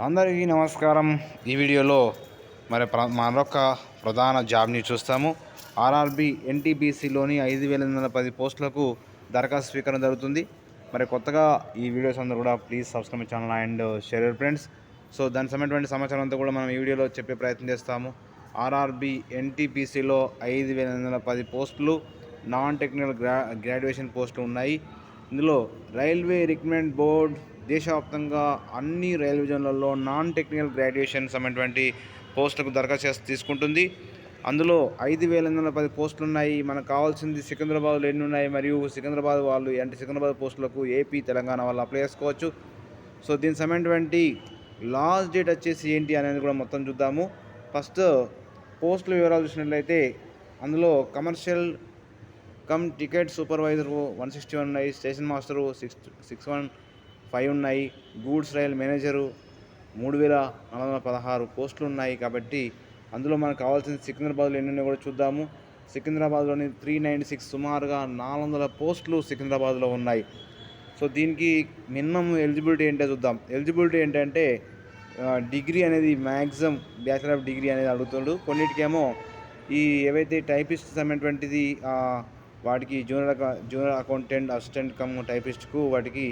అందరికీ నమస్కారం. ఈ వీడియోలో మరి ప్ర- మరొక ప్రధాన జాబ్ని చూస్తాము. ఆర్ఆర్బి ఎన్టీబీసీలోని ఐదు వేల ఎనిమిది వందల పది పోస్టులకు దరఖాస్తు స్వీకరణ జరుగుతుంది. మరి కొత్తగా ఈ వీడియోస్ అందరూ కూడా please subscribe channel and share friends. So దానికి సంబంధించిన సమాచారం అంతా కూడా మనం ఈ వీడియోలో చెప్పే ప్రయత్నం చేస్తాము. ఆర్ఆర్బి ఎన్టీపీసీలో ఐదు వేల ఎనిమిది వందల పది పోస్టులు నాన్ టెక్నికల్ గ్రా గ్రాడ్యుయేషన్ పోస్టులు ఉన్నాయి. ఇందులో రైల్వే రిక్రూట్మెంట్ బోర్డ్ దేశవ్యాప్తంగా అన్ని రైల్వే జోన్లలో నాన్ టెక్నికల్ గ్రాడ్యుయేషన్ అనేటువంటి పోస్టులకు దరఖాస్తు తీసుకుంటుంది. అందులో ఐదు వేల ఎనిమిది వందల పది పోస్టులు ఉన్నాయి మనకు కావాల్సింది సికింద్రాబాద్లో ఎన్ని ఉన్నాయి మరియు సికింద్రాబాద్ వాళ్ళు అంటే సికింద్రాబాద్ పోస్టులకు ఏపీ తెలంగాణ వాళ్ళు అప్లై చేసుకోవచ్చు. సో దీనికి సంబంధించినటువంటి లాస్ట్ డేట్ వచ్చేసి ఏంటి అనేది కూడా మొత్తం చూద్దాము. ఫస్ట్ పోస్టుల వివరాలు చూసినట్లయితే అందులో commercial cum ticket supervisor one sixty one ఉన్నాయి. Station master six six one five ఉన్నాయి. గూడ్స్ రైల్ మేనేజరు మూడు వేల నాలుగు వందల పదహారు పోస్టులు ఉన్నాయి కాబట్టి అందులో మనకు కావాల్సిన సికింద్రాబాద్లో ఎన్ని ఉన్నాయో కూడా చూద్దాము. సికింద్రాబాద్లోని త్రీ నైంటీ సిక్స్ సుమారుగా నాలుగు వందల పోస్టులు సికింద్రాబాద్లో ఉన్నాయి. సో దీనికి మినిమం ఎలిజిబిలిటీ ఏంటో చూద్దాం. ఎలిజిబిలిటీ ఏంటంటే డిగ్రీ అనేది మ్యాక్సిమం బ్యాచిలర్ ఆఫ్ డిగ్రీ అనేది అడుగుతాడు. కొన్నిటికేమో ఈ ఏవైతే టైపిస్ట్ సంబంధించినటువంటిది వాటికి జూనియర్ అకౌ జూనియర్ అకౌంటెంట్ అసిస్టెంట్ కమ్ టైపిస్ట్కు వాటికి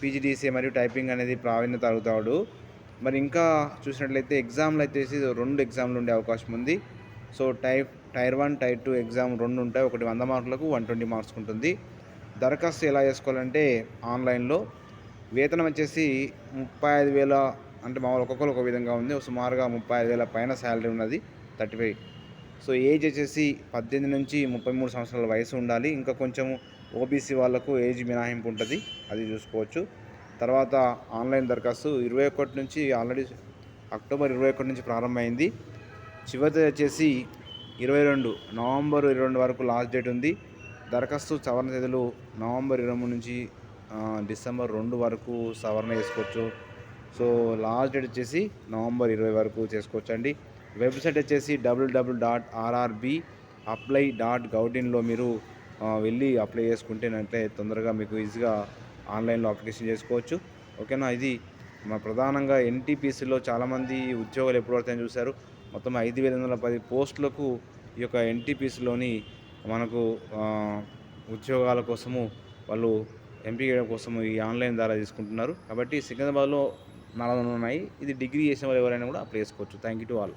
పీజీడీసీ మరియు టైపింగ్ అనేది ప్రావీణ్యత అడుగుతాడు. మరి ఇంకా చూసినట్లయితే ఎగ్జామ్లు అయితే రెండు ఎగ్జామ్లు ఉండే అవకాశం ఉంది. So type tier one tier two exam రెండు ఉంటాయి. ఒకటి వంద మార్కులకు వన్ ట్వంటీ మార్క్స్ ఉంటుంది. దరఖాస్తు ఎలా చేసుకోవాలంటే ఆన్లైన్లో వేతనం వచ్చేసి ముప్పై ఐదు వేల అంటే మామూలు ఒక్కొక్కరు ఒక విధంగా ఉంది. సుమారుగా ముప్పై ఐదు వేల పైన శాలరీ ఉన్నది థర్టీ ఫైవ్. సో ఏజ్ వచ్చేసి పద్దెనిమిది నుంచి ముప్పై మూడు సంవత్సరాల వయసు ఉండాలి. ఇంకా కొంచెం ఓబీసీ వాళ్ళకు ఏజ్ మినహాయింపు ఉంటుంది అది చూసుకోవచ్చు. తర్వాత ఆన్లైన్ దరఖాస్తు ఇరవై ఒకటి నుంచి ఆల్రెడీ అక్టోబర్ ఇరవై ఒకటి నుంచి ప్రారంభమైంది. చివరి వచ్చేసి ఇరవై రెండు నవంబర్ ఇరవై రెండు వరకు లాస్ట్ డేట్ ఉంది. దరఖాస్తు సవరణ తేదీలు నవంబర్ ఇరవై మూడు నుంచి డిసెంబర్ రెండు వరకు సవరణ చేసుకోవచ్చు. సో లాస్ట్ డేట్ వచ్చేసి నవంబర్ ఇరవై వరకు చేసుకోవచ్చు అండి వెబ్సైట్ వచ్చేసి W W dot RRB apply dot గౌడిన్లో మీరు వెళ్ళి అప్లై చేసుకుంటేనంటే తొందరగా మీకు ఈజీగా ఆన్లైన్లో అప్లికేషన్ చేసుకోవచ్చు. ఓకేనా ఇది మా ప్రధానంగా ఎన్టీపీసీలో చాలామంది ఉద్యోగాలు ఎప్పుడు పడతాయని చూశారు. మొత్తం ఐదు వేల వందల పది పోస్టులకు ఈ యొక్క ఎన్టీపీసీలోని మనకు ఉద్యోగాల కోసము వాళ్ళు ఎంపిక చేయడం కోసము ఈ ఆన్లైన్ ద్వారా తీసుకుంటున్నారు. కాబట్టి సికింద్రాబాద్లో నాలుగు ఉన్నాయి. ఇది డిగ్రీ చేసిన వాళ్ళు ఎవరైనా కూడా అప్లై చేసుకోవచ్చు. Thank you to all